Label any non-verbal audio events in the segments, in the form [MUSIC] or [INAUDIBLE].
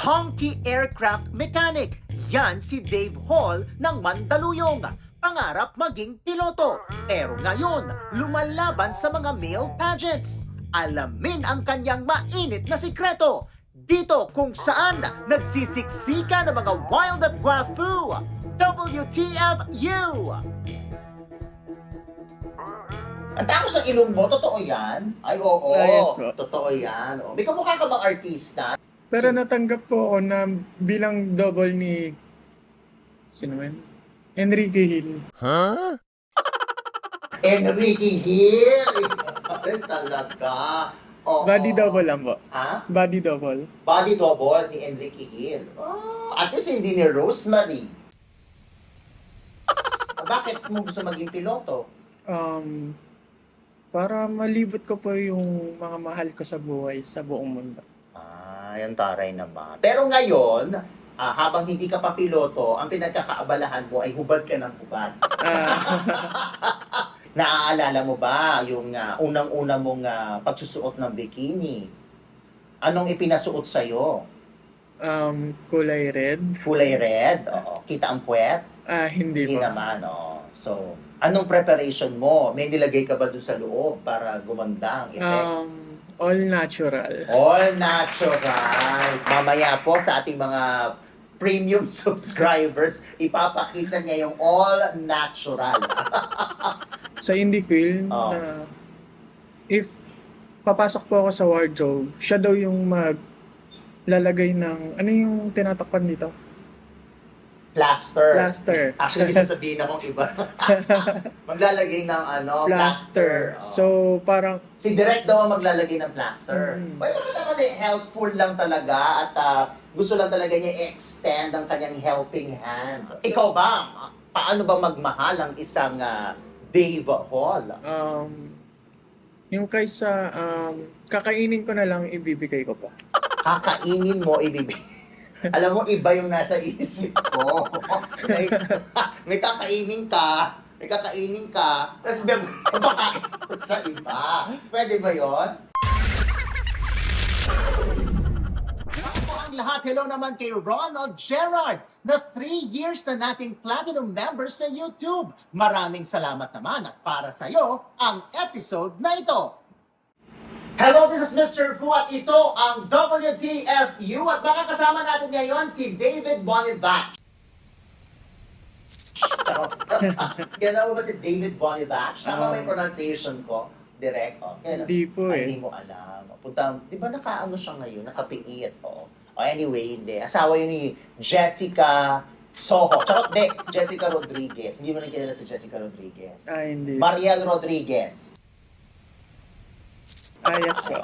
honky aircraft mechanic. Yan si Dave Hall ng Mandaluyong. Pangarap maging piloto. Pero ngayon, lumalaban sa mga male pageants. Alamin ang kanyang mainit na sikreto. Dito kung saan nagsisiksika ng mga wild at guafu. WTFU! Ang tangos ng ilong mo, totoo yan? Ay, oo. Ah, yes. Totoo yan. May kamukha ka bang artista? Pero natanggap po ako na bilang double ni... Sino man? Enrique Hill. [LAUGHS] Enrique Hill! Ay, talaga. Oo. Body double lang po. Ha? Body double. Body double ni Enrique Hill. Oh, at least hindi ni Rosemary. Bakit mo gusto maging piloto? Um, para malibot ko po yung mga mahal ko sa buhay sa buong mundo. Ah, yan taray naman. Pero ngayon, ah, habang hindi ka pa piloto, ang pinagkakaabalahan mo ay hubad ka ng hubad. Ah, [LAUGHS] Naaalala mo ba yung ah, unang-una mong ah, pagsusuot ng bikini? Anong ipinasuot sa'yo? um, kulay red. Kulay red? Oo. Kita ang puwet? Ah, hindi Hindi po. naman, oo. So, anong preparation mo? May nilagay ka ba dun sa loob para gumanda ang effect? Um, all natural. All natural. Mamaya po sa ating mga premium [LAUGHS] subscribers, ipapakita niya yung all natural. [LAUGHS] Sa indie film, Oo. na if papasok po ako sa wardrobe, siya daw yung mag lalagay ng, ano yung tinatakpan dito? Plaster. Plaster. Actually, sasabihin akong iba. [LAUGHS] maglalagay ng ano, plaster. plaster. Oo. So, parang, si Direk daw ang maglalagay ng plaster. Mm. Well, naman eh, helpful lang talaga at ah, gusto lang talaga niya i-extend ang kanyang helping hand. Ikaw ba, paano ba magmahal ang isang ah, Dave Hall? um, yung kaysa, um, kakainin ko na lang, ibibigay ko pa. Kakainin mo, ibibigay. Alam mo, iba yung nasa isip ko. [LAUGHS] may, [LAUGHS] may kakainin ka, may kakainin ka, tapos mo [LAUGHS] sa iba. Pwede ba yon? Ang lahat. Hello naman kay Ronald Gerard na 3 years na nating platinum member sa YouTube. Maraming salamat naman at para sa'yo ang episode na ito. Hello, this is Mr. Fu at ito ang WTFU at makakasama natin ngayon si David Bonivach. [LAUGHS] Kailan mo ba si David Bonivach? Tama ba yung pronunciation ko? Direct? Oh, kailan? Hindi po Ay, eh. Hindi mo alam. Punta, di ba nakaano siya ngayon? Nakapiit. Oh. oh, anyway, hindi. Asawa yun ni Jessica Soho. Charot, di. Jessica Rodriguez. Hindi mo na kilala si Jessica Rodriguez. Ah, hindi. Mariel Rodriguez. Yes po.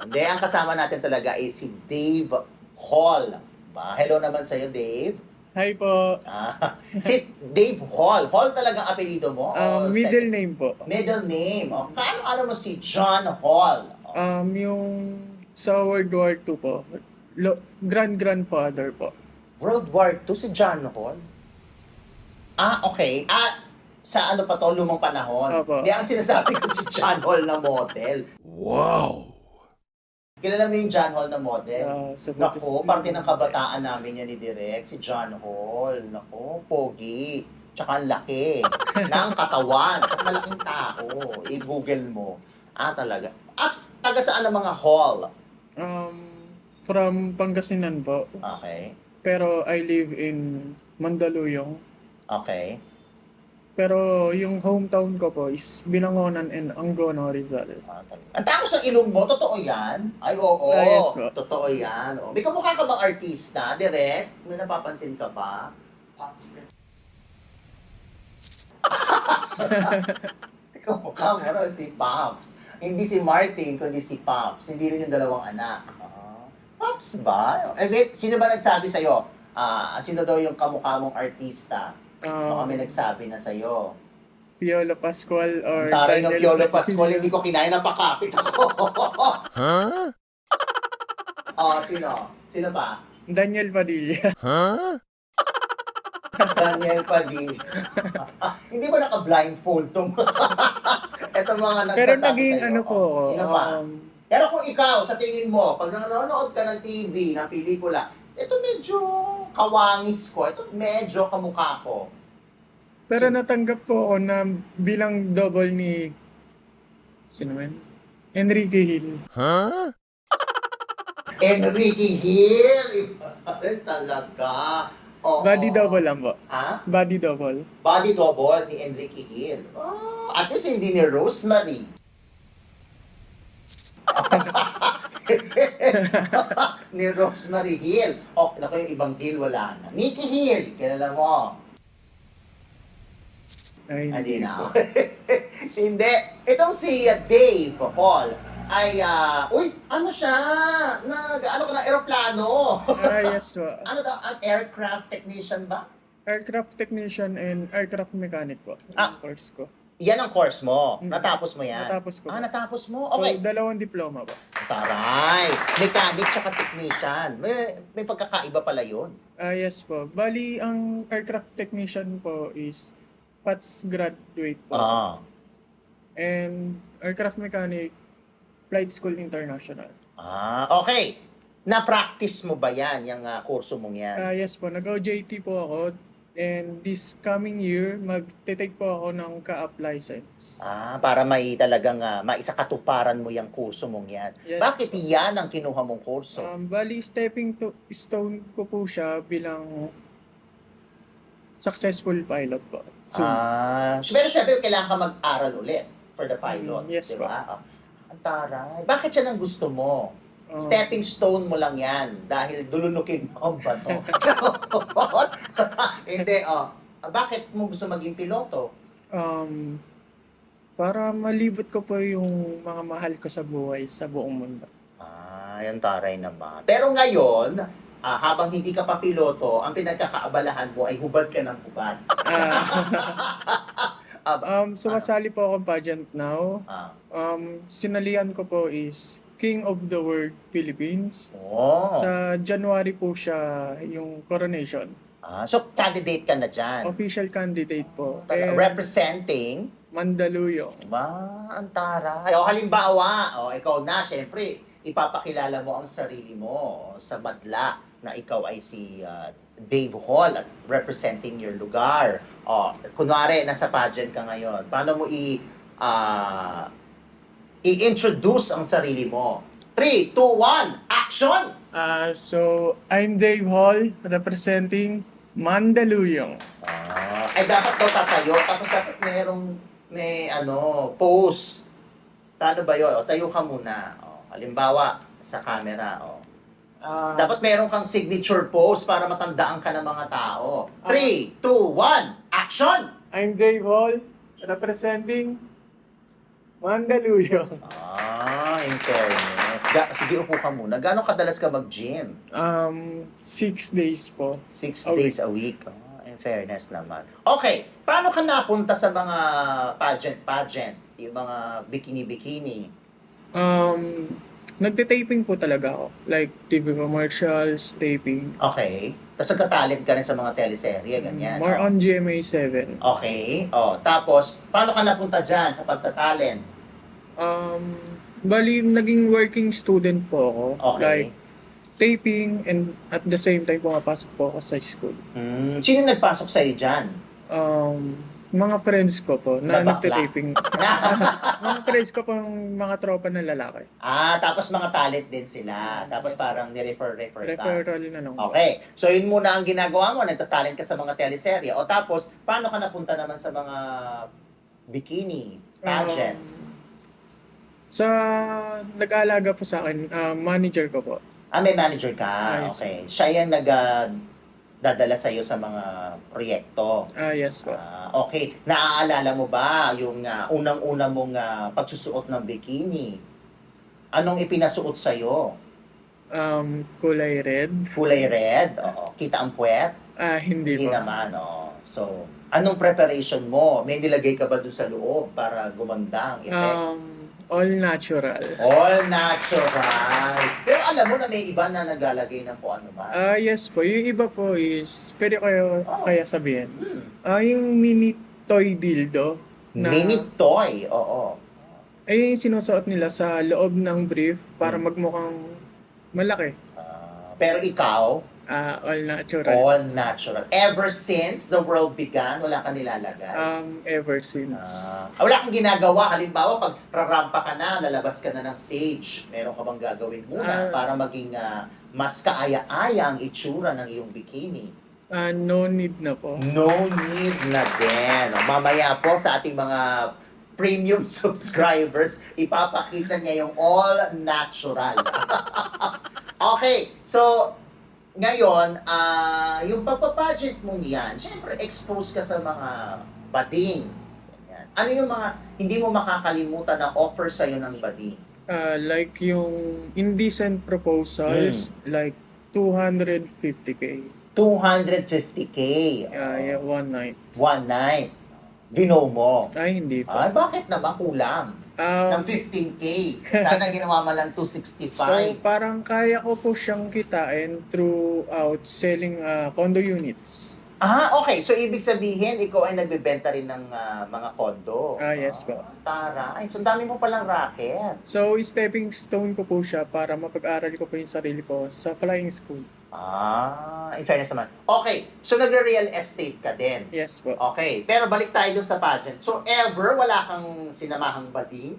Hindi, ang kasama natin talaga ay si Dave Hall. Ba? Hello naman sa'yo, Dave. Hi po. Ah, [LAUGHS] si Dave Hall. Hall talagang apelido mo? O Um, middle second- name po. Middle name. O, paano ano mo si John Hall? O, Um, yung sa World War II po, lo, grand-grandfather po. World War II si John Hall? Ah, okay. Ah, sa ano pa to, lumang panahon. Opo. Hindi, ang sinasabi ko si John Hall na model. Wow! Kilala mo yung John Hall na model? Ah, sa Nako, parte ng kabataan namin yan ni Direk, si John Hall. Nako, pogi. Tsaka ang laki. [LAUGHS] ng katawan. Tsaka malaking tao. I-google mo. Ah, talaga. At taga saan ang mga hall? Um, from Pangasinan po. Okay. Pero I live in Mandaluyong. Okay. Pero yung hometown ko po is Binangonan and Angono, Rizal. Ah, talaga. Ang tangos ng ilong mo, totoo yan? Ay, oo. Ah, yes, po. totoo yan. Oh. May kamukha ka bang artista, Direk? May napapansin ka ba? [LAUGHS] Ikaw mukha mo raw si Pops. Hindi si Martin, kundi si Pops. Hindi rin yung dalawang anak. Ah, Pops ba? Eh, wait, sino ba nagsabi sa'yo? Ah, sino daw yung kamukha mong artista? Baka Um, may nagsabi na sa'yo. Piolo Pascual or Taray ng Daniel Piolo. Pascual, hindi ko kinain na pakapit ako. Huh? oh, sino? Sino pa? Daniel Padilla. Huh? Daniel Padilla. [LAUGHS] hindi ba naka-blindfold tong [LAUGHS] Etong mga nagsasabi Pero naging ano po, Oh, Sino pa? um, Pero kung ikaw, sa tingin mo, pag nanonood ka ng TV, ng pelikula, ito medyo kawangis ko. Ito medyo kamukha ko. Pero natanggap po ako na bilang double ni... Sino man? Enrique Hill. Huh? [LAUGHS] Enrique Hill! Talaga. Oo. Body double lang po. Ha? Body double. Body double ni Enrique Hill. Oh, at least hindi ni Rosemary. [LAUGHS] [LAUGHS] ni Rosemary Hill. Oh, naku yung ibang Hill wala na. Nikki Hill, kilala mo. Ay, Hindi na. [LAUGHS] Hindi. Itong si uh, Dave Paul ay, ah, uy, ano siya? Nag, ano ka na, aeroplano? Ah, yes po. [LAUGHS] ano daw, an aircraft technician ba? Aircraft technician and aircraft mechanic po. Ah. Course ko. Yan ang course mo. Mm. Natapos mo yan? Natapos ko. Ah, natapos mo? So, Okay. dalawang diploma po. Taray! Mechanic tsaka technician. May, may pagkakaiba pala yun. Ah, yes po. Bali, ang aircraft technician po is PATS graduate po. Ah. And aircraft mechanic, Flight School International. Ah, okay. Na-practice mo ba yan, yung ah, kurso mong yan? Ah, yes po. Nag-OJT po ako. And this coming year, mag-take po ako ng ka-up license. Ah, para may talagang uh, maisakatuparan mo yung kurso mong yan. Yes. Bakit yan ang kinuha mong kurso? Um, bali, stepping to stone ko po siya bilang successful pilot po. So, Ah, so, pero syempre kailangan ka mag-aral ulit for the pilot, Mm, yes di ba? Ah, Ang taray. Bakit yan ang gusto mo? Um, Stepping stone mo lang yan dahil dulunukin mo ang bato. [LAUGHS] Hindi, oh. Bakit mo gusto maging piloto? um, para malibot ko po yung mga mahal ko sa buhay sa buong mundo. Ah, yan taray naman. Pero ngayon, ah, habang hindi ka pa piloto, ang pinagkakaabalahan mo ay hubad ka ng hubad. Ah, [LAUGHS] um, sumasali po ako pageant now. Ah. Um, sinalihan ko po is King of the World Philippines. Oh. Sa January po siya yung coronation. Ah, so, candidate ka na dyan. Official candidate po. Tala- And Representing Mandaluyong. Ba, ang taray. O halimbawa, o ikaw na, syempre, ipapakilala mo ang sarili mo sa madla na ikaw ay si ah, Dave Hall at representing your lugar. O, kunwari, nasa pageant ka ngayon. Paano mo i, ah, i-introduce ang sarili mo? 3, 2, 1, action! Ah, so, I'm Dave Hall, representing Mandaluyong. Ah, ay dapat daw tatayo, tapos dapat merong may ano, pose. Paano ba yun? O, tayo ka muna. O, halimbawa, sa camera. O. Ah, Dapat meron kang signature pose para matandaan ka ng mga tao. 3, 2, 1, action! I'm Dave Hall, representing Mandaluyong. Ah, in fairness. Ga- sige, upo ka muna. Gano'ng kadalas ka mag-gym? Um, six days po. Six A days a week. Oh, in fairness naman. Okay, paano ka napunta sa mga pageant-pageant? Yung mga bikini-bikini? Um, nagte-taping po talaga ako. Like, TV commercials, taping. Okay. Tapos nagka-talent ka rin sa mga teleserye, ganyan. More on GMA 7. Okay. Oh, tapos, paano ka napunta dyan sa pagtatalent? Um, bali, naging working student po ako. Okay. Like, taping and at the same time pumapasok po ako sa school. Hmm. Sino nagpasok sa'yo dyan? Um, mga friends ko po Na na bakla? nagte-taping. [LAUGHS] mga friends ko po mga tropa na lalaki. ah, tapos mga talent din sila. Tapos parang nirefer-refer ka. Referral na lang po. Okay. So, yun muna ang ginagawa mo. Nagtatalent ka sa mga teleserye. O tapos, paano ka napunta naman sa mga bikini, pageant? Um, sa nag-aalaga po sa akin, ah, manager ko po. ah, may manager ka. Okay. Siya yung nag ah, dadala sa'yo sa mga proyekto. Ah, yes po. Ah, okay. Naaalala mo ba yung ah, unang-una mong ah, pagsusuot ng bikini? Anong ipinasuot sa'yo? Um, kulay red. Kulay red? Oo. Kita ang puwet? Ah, hindi, Hindi po. naman, oo. So, anong preparation mo? May nilagay ka ba dun sa loob para gumanda ang effect? Um, all natural. All natural. Pero alam mo na may iba na naglalagay ng kung ano man. Ah, yes po. Yung iba po is, pwede kayo Oh. kaya sabihin. Hmm. Ah, yung mini toy dildo. Na- Mini toy, oo. Ay yung sinusuot nila sa loob ng brief para Hmm. magmukhang malaki. Pero ikaw, Ah, all natural. all natural. Ever since the world began, wala ka nilalagay? Um, ever since. Ah, wala kang ginagawa. Halimbawa, pag rarampa ka na, lalabas ka na ng stage, meron ka bang gagawin muna Ah. para maging ah, mas kaaya-aya ang itsura ng iyong bikini? Ah, no need na po. No need na din. O, Mamaya po sa ating mga premium [LAUGHS] subscribers, ipapakita niya yung all natural. [LAUGHS] okay, so ngayon, ah yung pagpapadget mo niyan, syempre expose ka sa mga bading. Ganyan. Ano yung mga hindi mo makakalimutan na offer sa'yo ng bading? Ah, like yung indecent proposals, Hmm. like 250k. 250k. Ah, yeah, one night. One night. Binom mo. Ay, hindi po. Ay, bakit naman kulang? Um, ng 15K. Sana ginawa mo lang 265. so, parang kaya ko po siyang kitain throughout selling ah, condo units. ah, okay. So, ibig sabihin, ikaw ay nagbebenta rin ng ah, mga kondo. Ah, yes po. Tara. Ay, so, dami mo palang racket. So, stepping stone ko po siya para mapag-aral ko po yung sarili ko sa flying school. Ah, in fairness naman. Okay. So, nagre-real estate ka din. Yes po. Okay. Pero balik tayo dun sa pageant. So, ever wala kang sinamahang bading?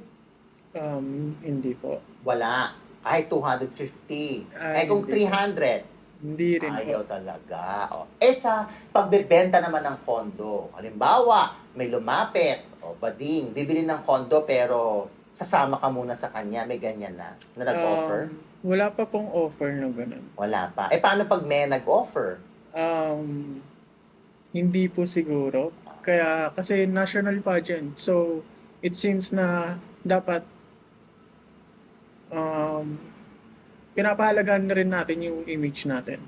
Um, hindi po. Wala. Ay, 250. Ay, Ay, kung hindi. 300. Hindi rin po. Ayaw talaga. O, eh sa pagbebenta naman ng kondo, halimbawa, may lumapit, o bading, bibili ng kondo pero sasama ka muna sa kanya, may ganyan na, na nag-offer? Um, wala pa pong offer na ganun. Wala pa. Eh paano pag may nag-offer? Um, hindi po siguro. Kaya, kasi national pageant. So, it seems na dapat um, pinapahalagan na rin natin yung image natin.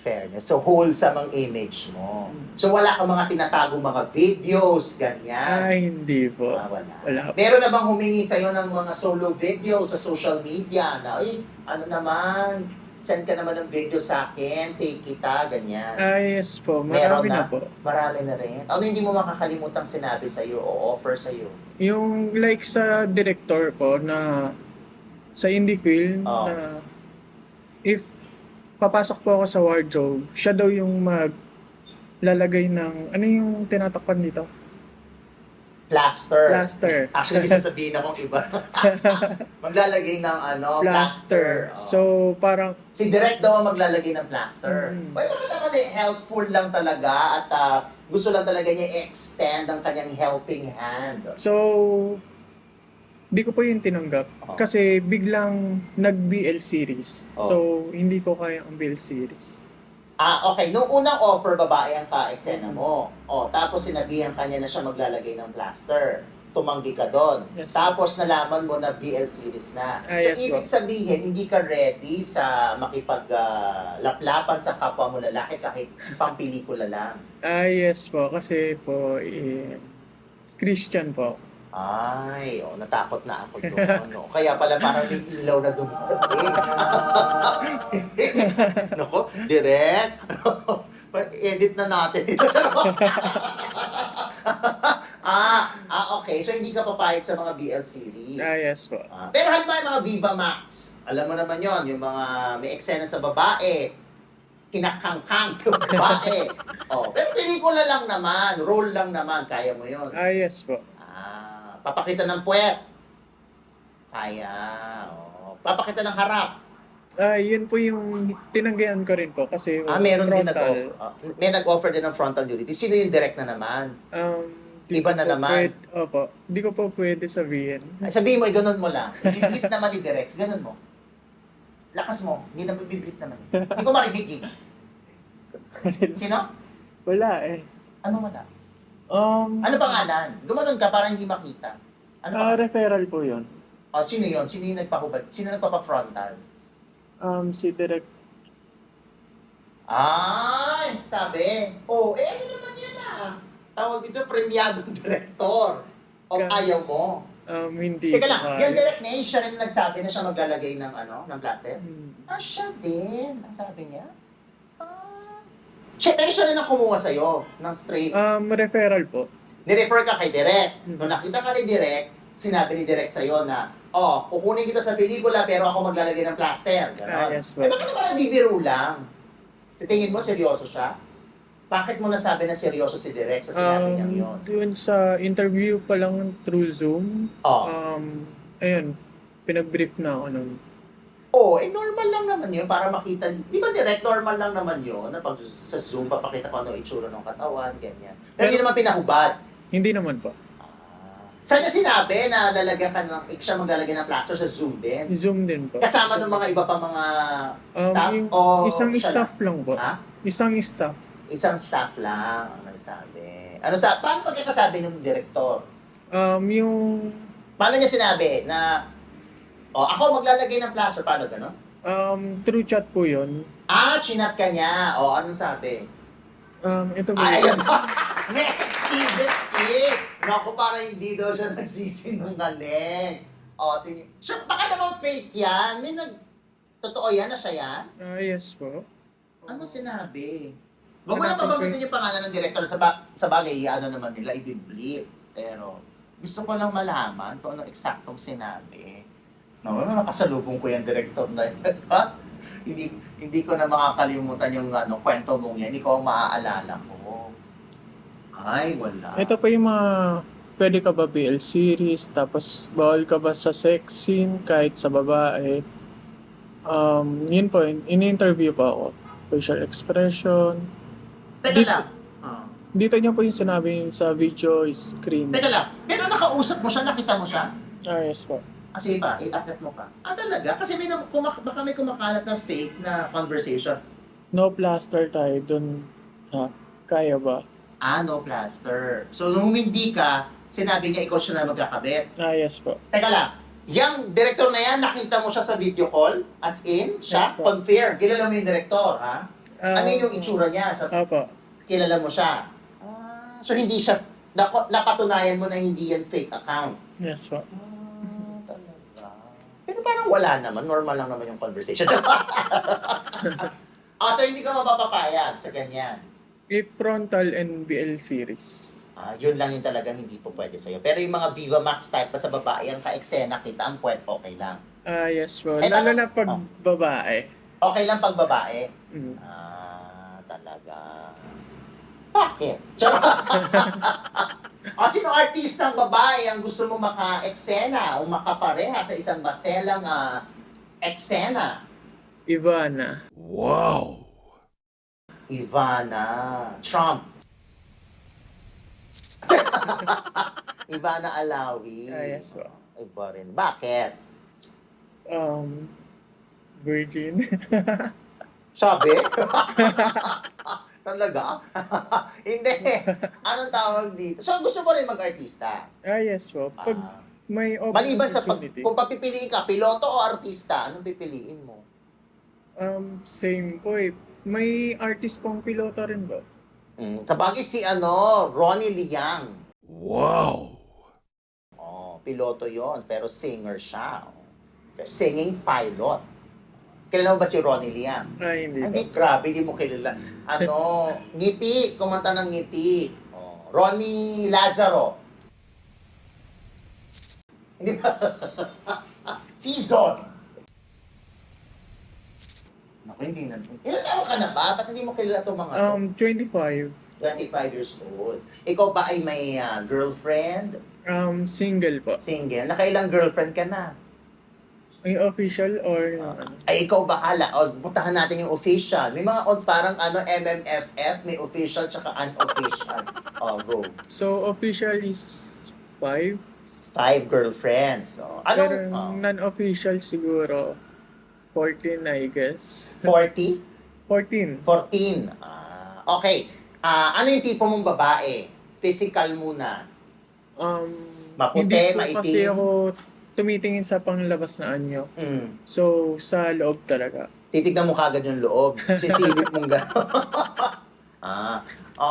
Ah, fairness. So, wholesome ang image mo. So, wala kang mga tinatago mga videos, ganyan. Ay, hindi po. Ah, wala. Wala po. Meron na bang humingi sa'yo ng mga solo video sa social media na, ay, ano naman, send ka naman ng video sa akin, take kita, ganyan. Ah, yes po. Meron Marami na? na. po. Marami na rin. Ano hindi mo makakalimutang sinabi sa'yo o offer sa'yo? Yung like sa director po na sa indie film Oo. na if papasok po ako sa wardrobe, siya daw yung mag lalagay ng ano yung tinatakpan dito? Plaster. Plaster. Actually, [LAUGHS] may sasabihin akong iba. [LAUGHS] maglalagay ng ano, plaster. plaster. Oo. So parang si Direct daw ang maglalagay ng plaster. Mm. Well, baka naman eh, helpful lang talaga at ah, gusto lang talaga niya i-extend ang kanyang helping hand. so di ko po yung tinanggap Oo. kasi biglang nag-BL series. Oo. So hindi ko kaya ang BL series. Ah, okay. Nung unang offer, babae ang ka-eksena mo. O, tapos sinabihan kanya na siya maglalagay ng plaster. Tumanggi ka doon. Yes. Tapos nalaman mo na BL series na. Ah, so, yes, ibig po. sabihin, hindi ka ready sa makipag-laplapan sa kapwa mo lalaki kahit pang pelikula lang. Ah yes po kasi po eh, Christian po. Ay, oh, natakot na ako doon. No? Kaya pala parang may ilaw na dumating. [LAUGHS] Nako, direct. [LAUGHS] Edit na natin ito. [LAUGHS] ah, ah, okay. So, hindi ka papayag sa mga BL series. Ah yes po. Ah, pero halimbawa yung mga Viva Max, alam mo naman yon yung mga may eksena sa babae, kinakangkang yung babae. oh, pero pelikula lang naman, role lang naman, kaya mo yon. Ah yes po. Papakita ng puwet. Kaya, oh. Papakita ng harap. Ah yun po yung tinanggihan ko rin po kasi Ah, meron din nag-offer. ah, may nag-offer din ng frontal nudity. Sino yung direct na naman? Um, di Iba ko na po naman. Pwede, opo. Di ko po pwede sabihin. Ay, sabihin mo, eh, ganun mo lang. I-blip naman ni direct. Ganun mo. Lakas mo. Hindi na i-blip naman. Hindi ko marinig eh. [LAUGHS] Sino? Wala eh. Ano wala? Um, Ano pangalan? Gumanon ka para hindi makita. Ano ah, referral po yun. Oh, sino yun? Sino yung nagpahubad? Sino nagpapa-frontal? Um, si Direct, Ay, sabi. Oh, eh ano naman yan ah? Tawag dito, premiadong [LAUGHS] direktor. O Ka- ayaw mo. um, hindi Teka lang, yan direct na yun, siya rin nagsabi na siya maglalagay ng ano, ng plaster? Hmm. Ah, siya din, ang sabi niya. Ah. Siya, pero siya ang kumuha sa'yo ng straight. Um, referral po. Nirefer ka kay Direk. Hmm. Nung nakita ka ni Direk, sinabi ni Direk sa'yo na oh, kukunin kita sa pelikula pero ako maglalagay ng plaster. Ah, Ganon. yes po. Eh, bakit naman nagbibiro lang? Sa tingin mo, seryoso siya? Bakit mo nasabi na seryoso si Direk sa sinabi niyang yun? Um, doon sa interview pa lang through Zoom, Oh. um, ayun, pinag-brief na ako nun. Oo, eh normal lang naman yun para makita. Di ba direct normal lang naman yun na pag sa Zoom papakita ko ano itsura ng katawan, ganyan. Pero hindi Pero- naman pinahubad. Hindi naman po. Ah. Saan niya sinabi na lalagyan ka ng, siya maglalagay ng plaster sa Zoom din? Zoom din po. Kasama ng mga iba pa mga Um, staff? yung o isang siya staff lang po. Ha? Isang staff. Isang staff lang ang nagsabi. Ano sa, paano pagkakasabi ng direktor? Um, yung, Paano niya sinabi na, oh, ako maglalagay ng plaster, paano gano'n? um, through chat po yun. Ah, chinat ka niya. O, anong sabi? Um, ito po. Ay, ayan ba? [LAUGHS] Na-exhibit eh! Naku, para hindi daw siya [LAUGHS] nagsisinungaling. O, tingin. Siya, baka naman fake yan. May nag... Totoo yan na siya yan? Ah, yes po. Ano sinabi? Huwag mo na Hanapin ko mabanggitin yung pangalan ng director sa, ba- sa bagay, ano naman nila, i-blip. Pero, gusto ko lang malaman kung anong eksaktong sinabi. No, nakasalubong ko yung director na yun. [LAUGHS] Ha? hindi, hindi ko na makakalimutan yung ano, kwento mong yan. Ikaw ang maaalala ko. Ay, wala. Ito pa yung mga pwede ka ba BL series, tapos bawal ka ba sa sex scene kahit sa babae. Um, yun po, in-interview pa ako. Facial expression. Teka Dito- lang. Ah. Dito niya po yung sinabi sa video screen. Teka lang. Pero nakausap mo siya, nakita mo siya? Ah, yes po. Kasi ba, i-atlet mo ka. Ah, talaga? Kasi may, nam- kumak- baka may kumakalat na fake na conversation. No plaster tayo dun. Ha? Kaya ba? Ah, no plaster. So, nung hindi ka, sinabi niya ikaw siya na magkakabit. Ah, yes po. Teka lang, yung director na yan, nakita mo siya sa video call? As in, siya? Yes po. Confirm. Kilala mo yung director, ha? Ah, ano yung itsura niya? Sa, Apo. kilala mo siya? Ah, so, hindi siya, nako- napatunayan mo na hindi yan fake account. Yes po. Pero parang wala naman. Normal lang naman yung conversation. [LAUGHS] ah, so hindi ka mapapapayag sa ganyan. If frontal and BL series. Ah, yun lang yung talagang hindi po pwede sa'yo. Pero yung mga Viva Max type pa sa babae, ang ka-eksena kita, ang puwet, okay lang. Ah, yes po. Eh, Lalo na pag Oh. babae. Okay lang pag babae. Mm. Ah, talaga. Bakit? Charot. [LAUGHS] o sino artistang babae ang gusto mo maka-eksena o makapareha sa isang maselang ah, eksena? Ivana. Wow. Ivana Trump. [LAUGHS] Ivana Alawi. Ah, yes po. Iba rin. Bakit? Um, virgin. [LAUGHS] Sabi? [LAUGHS] Talaga? [LAUGHS] Hindi. Anong tawag dito? So, gusto mo rin mag-artista? ah, yes po. Pag Ah. may maliban sa pag, opportunity. kung papipiliin ka, piloto o artista, anong pipiliin mo? Um, same po eh. May artist pong piloto rin ba? Hmm, sa bagay si ano, Ronnie Liang. Wow. Oh, piloto yon pero singer siya. Singing pilot. Kilala mo ba si Ronnie Liang? Ah, hindi Hindi, grabe, di mo kilala. Ano, [LAUGHS] ngiti, kumanta ng ngiti. Oh, Ronnie Lazaro. Hindi ba? [LAUGHS] Tizon. Naku, hindi na. Ilan taon ka na ba? Ba't hindi mo kilala itong mga to? Um, 25. 25 years old. Ikaw ba ay may ah, girlfriend? Um, single po. Single? Nakailang girlfriend ka na? Yung official or ano? Ay, ikaw bahala. O, puntahan natin yung official. May mga odds parang ano, MMFF, may official tsaka unofficial. O, go. So, official is 5. Five girlfriends. So, Pero anong, oh, non-official siguro 14 I guess. 40? 14. 14. Ah, okay. Ah, ano yung tipo mong babae? Physical muna. Um, Maputi, hindi po maitim? kasi ako tumitingin sa panglabas na anyo. Mm. So, sa loob talaga. Titignan mo kagad yung loob. Sisilip mong gano'n. [LAUGHS] ah,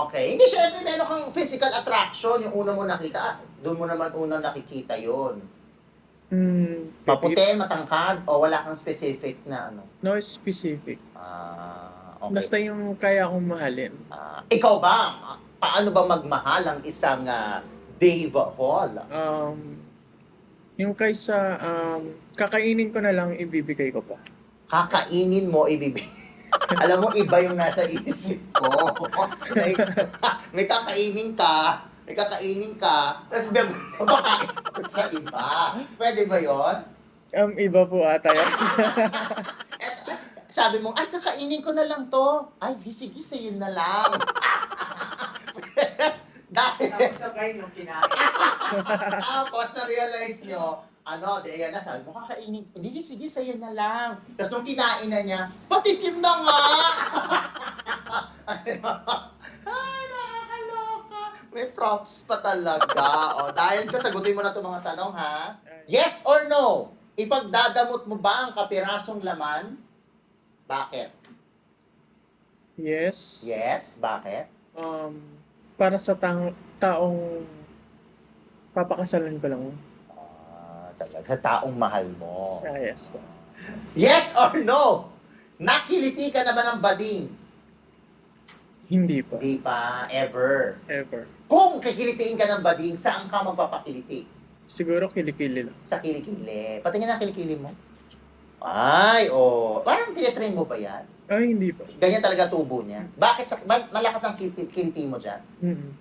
okay. Hindi, syempre, meron kang physical attraction. Yung una mo nakita, doon mo naman una nakikita yon. Hmm, Maputi, matangkad, o wala kang specific na ano. No specific. Ah, okay. Basta yung kaya akong mahalin. Ah, ikaw ba, paano ba magmahal ang isang ah, Dave Hall? Um, Yung kaysa um, kakainin ko na lang, ibibigay ko pa. Kakainin mo, ibibig. [LAUGHS] Alam mo, iba yung nasa isip ko. [LAUGHS] may, [LAUGHS] may kakainin ka, may kakainin ka, tapos ka sa iba. Pwede ba yon? Um, iba po ata yan. Et, sabi mo, ay, kakainin ko na lang to. Ay, sige, sa'yo na lang. Dahil, Sabay nung kinain. [LAUGHS] tapos na-realize nyo, ano, di ayan na, sabi mo, kakainin, hindi, sige, sa'yo na lang. Tapos nung kinain na niya, patitim na nga! [LAUGHS] Ay, nakakaloka. May props pa talaga. O, dahil sa sagutin mo na itong mga tanong, ha? Yes or no? Ipagdadamot mo ba ang kapirasong laman? Bakit? yes. Yes, bakit? Um, para sa tang taong papakasalan ko lang. Ah, talaga, sa taong mahal mo. Ah, yes po. Yes or no? Nakiliti ka na ba ng bading? Hindi pa. Di pa, ever. Ever. Kung kikilitiin ka ng bading, saan ka magpapakiliti? Siguro kilikili lang. Sa kilikili. Patingin na kilikili mo. Ay, oh. Parang tinitrain mo ba yan? Ay, hindi pa. Ganyan talaga tubo niya. Bakit sa, ma- malakas ang kiliti, mo dyan? Mm.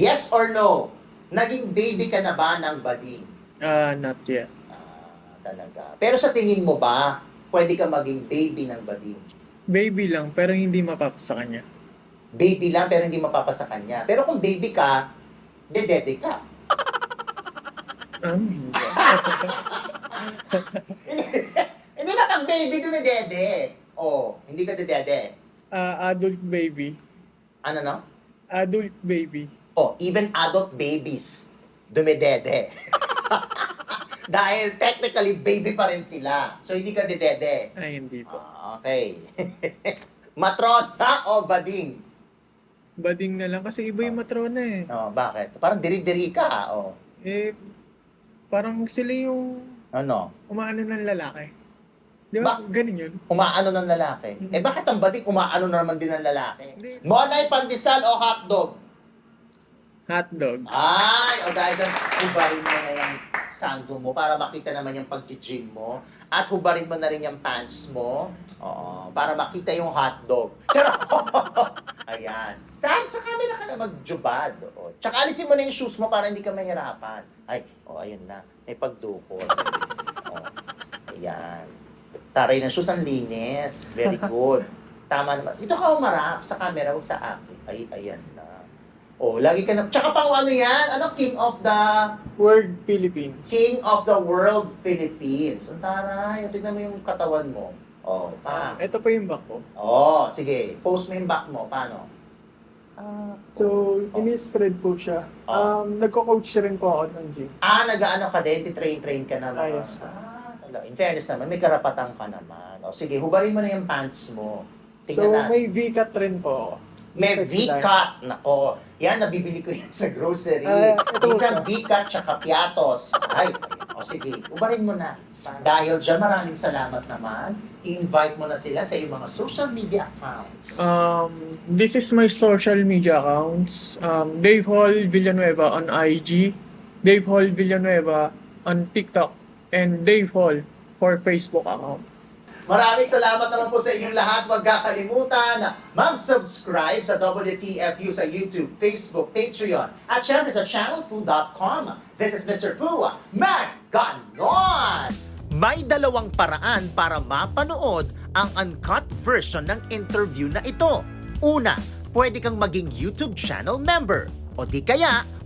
Yes or no? Naging baby ka na ba ng bading? Ah, not yet. Ah, talaga. Pero sa tingin mo ba, pwede ka maging baby ng bading? Baby lang, pero hindi mapapasa kanya. Baby lang pero hindi mapapasa kanya. Pero kung baby ka, dedede ka. Um, hindi. [LAUGHS] hindi ka kang baby doon dede. Oh, hindi ka dedede. Ah, adult baby. Ano no? Adult baby. Oh, even adult babies, dumedede. [LAUGHS] Dahil technically baby pa rin sila. So hindi ka dedede. Ay, hindi pa. Ah, okay. [LAUGHS] Matrona o bading? Bading na lang kasi iba yung matrona eh. Oh, bakit? Parang diri-diri ka. ah, Oh. Eh, parang sila yung Ano? umaano ng lalaki. Di ba? Ba- Ganun yun. Umaano ng lalaki. Mhm. Eh bakit ang bading umaano na naman din ng lalaki? Hindi. Monay pandesal o hotdog? Hotdog. Ay, o dahil dyan, hubarin mo na yung sando mo para makita naman yung pag-gym mo. At hubarin mo na rin yung pants mo. Oo, para makita yung hotdog. [LAUGHS] Ayan. Sa, sa camera ka na magjubad. O. Tsaka alisin mo na yung shoes mo para hindi ka mahirapan. Ay, o oh, ayun na. May pagdukot. [LAUGHS] O. Ayan. Taray ng shoes ang linis. Very [LAUGHS] good. Tama naman. Dito ka umarap sa camera, huwag sa akin. Ay, ayan na. Oh, lagi ka na. Tsaka pang ano yan? Ano? King of the Word Philippines. King of the World Philippines. Ang taray. Tignan mo yung katawan mo. Oh, pa. Ito pa yung back ko. Oh, sige. Post mo yung back mo. Paano? Ah, So, ini-spread po siya. Oh. Um, nagko-coach rin po ako ng gym. ah nag-ano ka din? Train-train ka naman. Ah, yes. Ah, tala- in fairness naman, may karapatan ka naman. O sige, hubarin mo na yung pants mo. So, Tingnan natin. may V-cut rin po. May V-cut. Nako. Yan, nabibili ko yan [LAUGHS] sa grocery. Ito Minsan. V-cut tsaka piatos. Ay, o sige, ubarin mo na. Dahil dyan, maraming salamat naman. I-invite mo na sila sa iyong mga social media accounts. Um, this is my social media accounts. Um, Dave Hall Villanueva on IG, Dave Hall Villanueva on TikTok, and Dave Hall for Facebook account. Maraming salamat naman po sa inyong lahat. Huwag kakalimutan na mag-subscribe sa WTFU sa YouTube, Facebook, Patreon, at syempre sa channelfu.com. This is Mr. Fu. Maganon! May dalawang paraan para mapanood ang uncut version ng interview na ito. Una, pwede kang maging YouTube channel member. O di kaya,